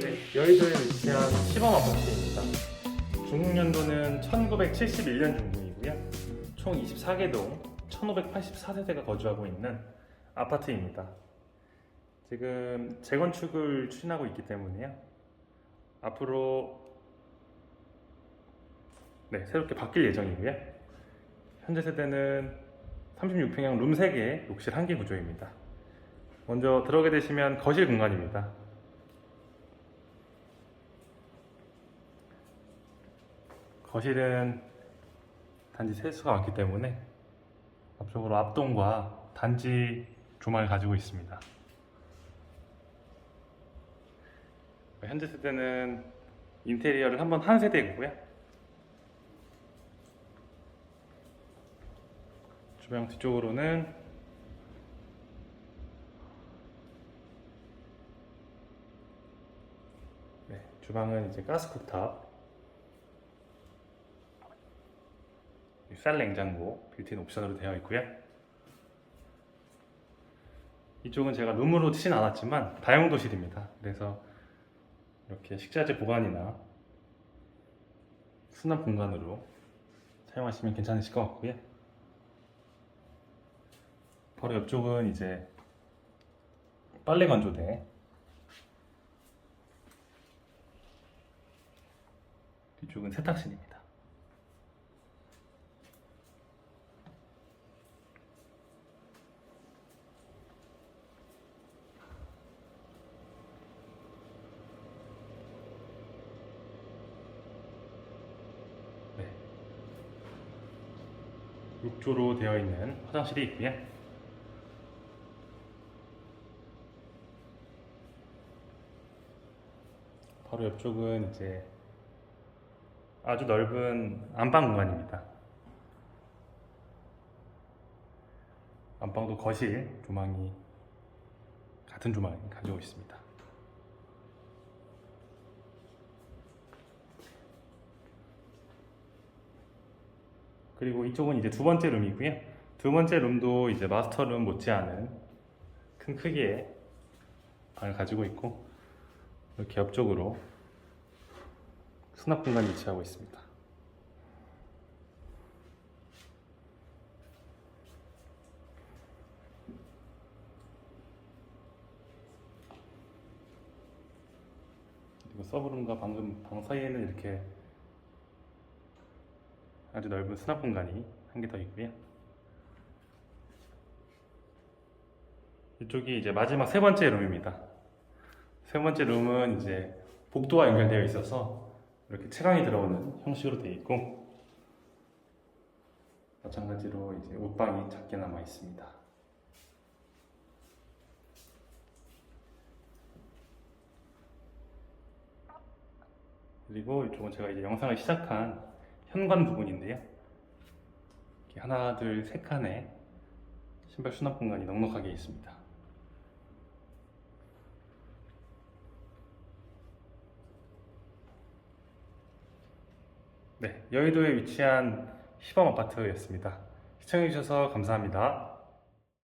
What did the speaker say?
네, 여의도에 위치한 시범 아파트입니다. 중국년도는 1971년 준공이고요. 총 24개 동 1584세대가 거주하고 있는 아파트입니다. 지금 재건축을 추진하고 있기 때문에요. 앞으로 네, 새롭게 바뀔 예정이고요. 현재 세대는 36평형 룸 3개, 욕실 1개 구조입니다. 먼저 들어오게 되시면 거실 공간입니다. 거실은 단지 세수가 많기 때문에 앞쪽으로 앞동과 단지 조망을 가지고 있습니다. 현재 세대는 인테리어를 한번 한 세대고요. 주방 뒤쪽으로는 네, 주방은 이제 가스 쿡탑 쌀 냉장고 빌트인 옵션으로 되어 있고요. 이쪽은 제가 룸으로 치진 않았지만 다용도실입니다. 그래서 이렇게 식자재 보관이나 수납 공간으로 사용하시면 괜찮으실 것 같고요. 바로 옆쪽은 이제 빨래 건조대 뒤쪽은 세탁실입니다. 네. 6조로 되어 있는 화장실이 있고요. 바로 옆쪽은 이제 아주 넓은 안방 공간입니다. 안방도 거실 조망이 같은 조망 가지고 있습니다. 그리고 이쪽은 이제 두 번째 룸이고요. 두 번째 룸도 이제 마스터룸 못지않은 큰 크기의 방을 가지고 있고 이렇게 옆쪽으로 수납 공간이 위치하고 있습니다. 서브룸과 방금 방 사이에는 이렇게 아주 넓은 수납 공간이 한 개 더 있고요. 이쪽이 이제 마지막 세 번째 룸입니다. 세 번째 룸은 이제 복도와 연결되어 있어서 이렇게 채광이 들어오는 형식으로 되어 있고 마찬가지로 이제 옷방이 작게 남아 있습니다. 그리고 이쪽은 제가 이제 영상을 시작한 현관 부분인데요. 하나, 둘, 세 칸의 신발 수납 공간이 넉넉하게 있습니다. 네, 여의도에 위치한 시범 아파트였습니다. 시청해주셔서 감사합니다.